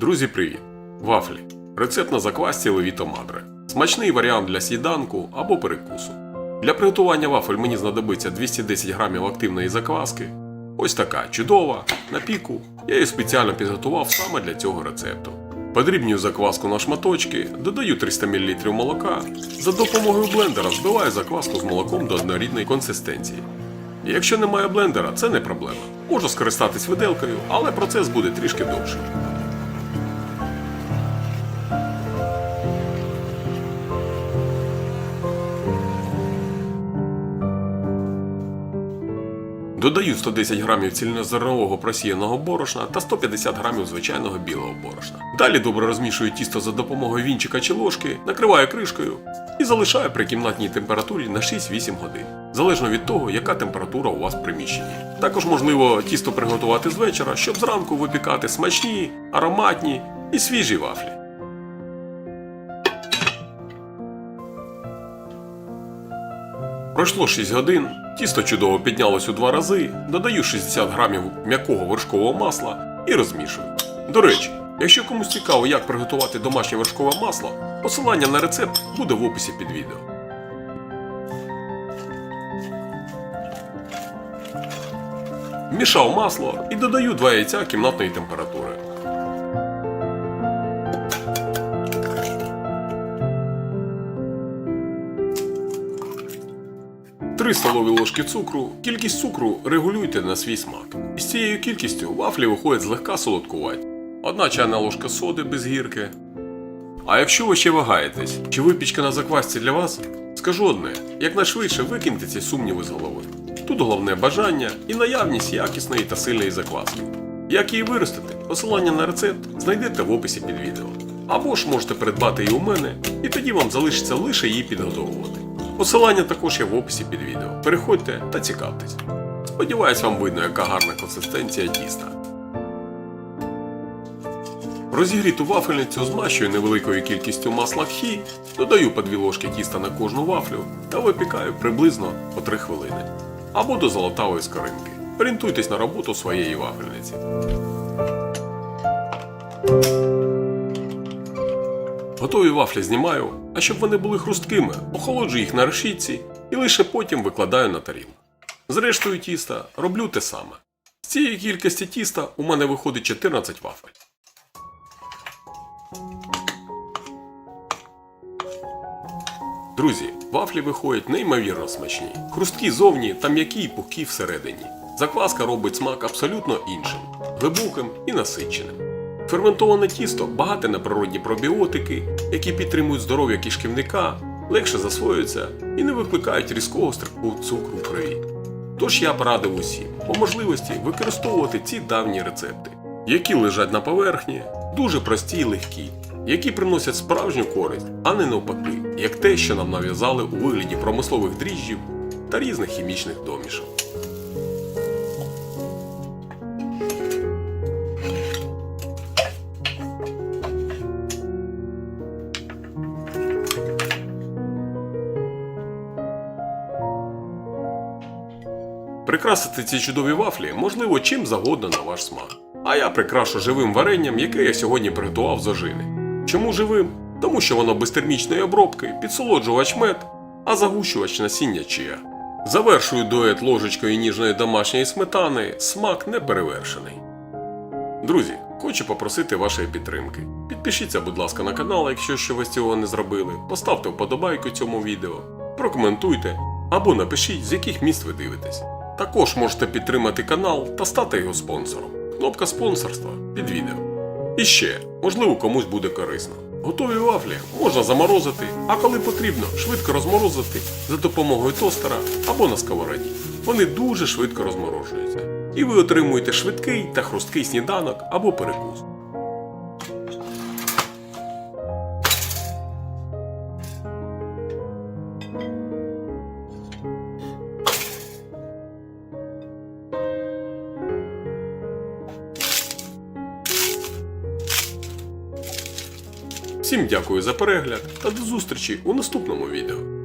Друзі, привіт! Вафлі. Рецепт на заквасці Левіто Мадре. Смачний варіант для сніданку або перекусу. Для приготування вафель мені знадобиться 210 грамів активної закваски. Ось така чудова, на піку. Я її спеціально підготував саме для цього рецепту. Подрібнюю закваску на шматочки, додаю 300 мл молока. За допомогою блендера збиваю закваску з молоком до однорідної консистенції. Якщо немає блендера, це не проблема. Можна скористатись виделкою, але процес буде трішки довший. Додаю 110 грамів цільнозернового просіяного борошна та 150 грамів звичайного білого борошна. Далі добре розмішую тісто за допомогою вінчика чи ложки, накриваю кришкою і залишаю при кімнатній температурі на 6-8 годин, залежно від того, яка температура у вас в приміщенні. Також можливо тісто приготувати з вечора, щоб зранку випікати смачні, ароматні і свіжі вафлі. Пройшло 6 годин, тісто чудово піднялось у два рази, додаю 60 грамів м'якого вершкового масла і розмішую. До речі, якщо комусь цікаво, як приготувати домашнє вершкове масло, посилання на рецепт буде в описі під відео. Мішав масло і додаю 2 яйця кімнатної температури. Три столові ложки цукру. Кількість цукру регулюйте на свій смак. І з цією кількістю вафлі виходять злегка солодкуваті. Одна чайна ложка соди без гірки. А якщо ви ще вагаєтесь, чи випічка на заквасці для вас, скажу одне: якнайшвидше викиньте ці сумніви з голови. Тут головне бажання і наявність якісної та сильної закваски. Як її виростити, посилання на рецепт знайдете в описі під відео. Або ж можете придбати її у мене, і тоді вам залишиться лише її підготовувати. Посилання також є в описі під відео. Переходьте та цікавтесь. Сподіваюсь, вам видно, яка гарна консистенція тіста. Розігріту вафельницю змащую невеликою кількістю масла хі, додаю по 2 ложки тіста на кожну вафлю та випікаю приблизно по 3 хвилини. Або до золотавої скоринки. Орієнтуйтесь на роботу своєї вафельниці. Готові вафлі знімаю, а щоб вони були хрусткими, охолоджую їх на решітці і лише потім викладаю на тарілку. З рештою тіста роблю те саме. З цієї кількості тіста у мене виходить 14 вафель. Друзі, вафлі виходять неймовірно смачні. Хрусткі зовні та м'які й пухкі всередині. Закваска робить смак абсолютно іншим, глибоким і насиченим. Ферментоване тісто багате на природні пробіотики, які підтримують здоров'я кишківника, легше засвоюються і не викликають різкого стрибку цукру в крові. Тож я порадив усім по можливості використовувати ці давні рецепти, які лежать на поверхні, дуже прості й легкі, які приносять справжню користь, а не навпаки, як те, що нам нав'язали у вигляді промислових дріжджів та різних хімічних домішок. Прикрасити ці чудові вафлі можливо чим завгодно на ваш смак. А я прикрашу живим варенням, яке я сьогодні приготував з ожини. Чому живим? Тому що воно без термічної обробки, підсолоджувач мед, а загущувач насіння чия. Завершую дует ложечкою ніжної домашньої сметани, смак не перевершений. Друзі, хочу попросити вашої підтримки. Підпишіться, будь ласка, на канал, якщо ще ви цього не зробили. Поставте вподобайку цьому відео, прокоментуйте або напишіть, з яких міст ви дивитесь. Також можете підтримати канал та стати його спонсором. Кнопка спонсорства під відео. І ще, можливо, комусь буде корисно. Готові вафлі можна заморозити, а коли потрібно, швидко розморозити за допомогою тостера або на сковороді. Вони дуже швидко розморожуються. І ви отримуєте швидкий та хрусткий сніданок або перекус. Всім дякую за перегляд та до зустрічі у наступному відео.